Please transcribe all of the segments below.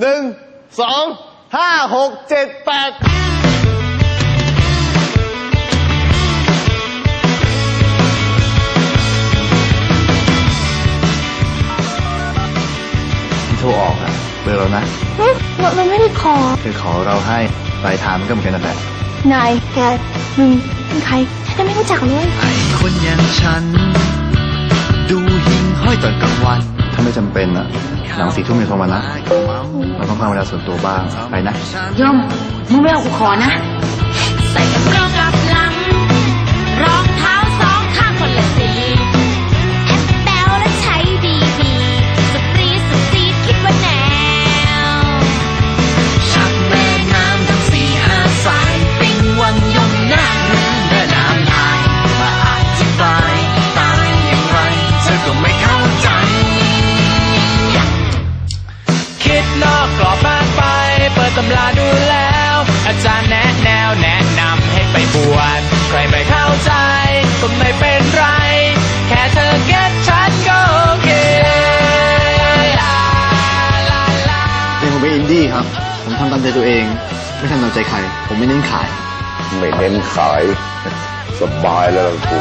หนึ่งสองห้าหกเจ็ดแปดที่โทรออกอะเบอร์เรานะเฮ้ยเราเราไม่ได้ขอ เธอขอเราให้ปลายทางมันก็เหมือนกันนั่นแหละ นายแกมึงเป็นใครฉันยังไม่รู้จักเลย ไอ้คนอย่างฉัน ดูหิ่งห้อยตอนกลางวัน ถ้าไม่จำเป็นอะหลังสี่ทุ่มอย่าโทรมานะเราต้องการเวลาส่วนตัวบ้างไปนะยมมึงไม่เอากูขอนะ ผมทำตามใจตัวเอง ไม่ทำตามใจใคร ผมไม่เน้นขาย ไม่เน้นขาย สบายแล้วล่ะกู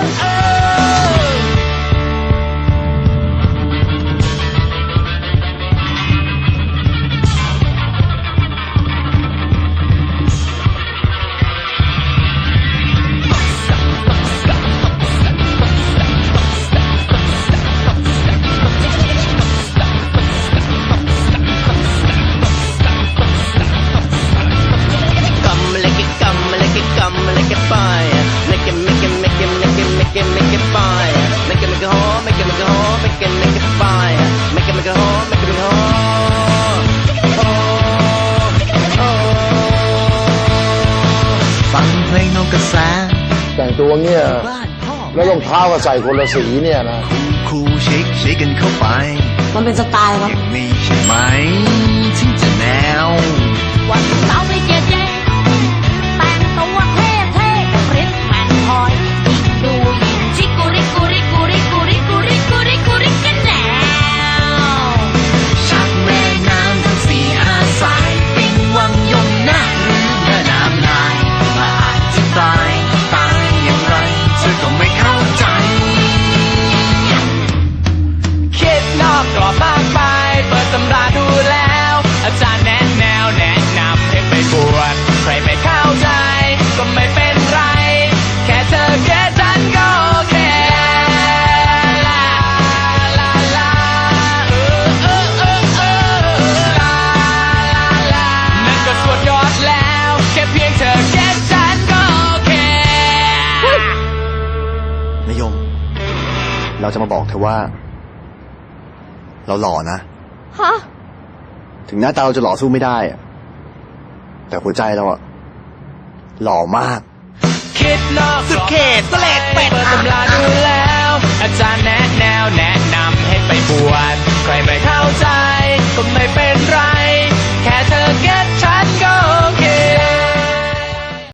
fire. Make it, make it, make it, make it, make it, make it fire. Make it, make it hot, make it, make it hot, make it, make it fire. Make it, make it hot, make it, make it hot. Oh, oh. ฟังเพลงนกกระแสแต่งตัวเงี้ยบ้านพ่อแล้วรองเท้าก็ใส่คนละสีเนี่ยนะคูลเช็คเช็คกันเข้าไป มันเป็นสไตล์วะอย่างนี้ใช่ไหมถึงจะแนววันเสาร์ากไป เปิดตำราดูแล้ว อาจารย์แนะแนวแนะนำให้ไปบวชใครไม่เข้าใจ ก็ไม่เป็นไร แค่เธอแค่ฉันก็โอเคลาลาลาเออเออเออเออลาลาลานั่นก็สุดยอดแล้ว แค่เพียงเธอแค่ฉันก็โอเค นายมเราจะมาบอกเธอว่า เราหล่อนะฮะถึงหน้าตาเราจะหล่อสู้ไม่ได้อะแต่หัวใจเราอะหล่อมาก คิดนอกสุดเขตสเลดเป็ดเปิดตำราดูแล้ว อาจารย์แนะแนวแนะนำให้ไปบวช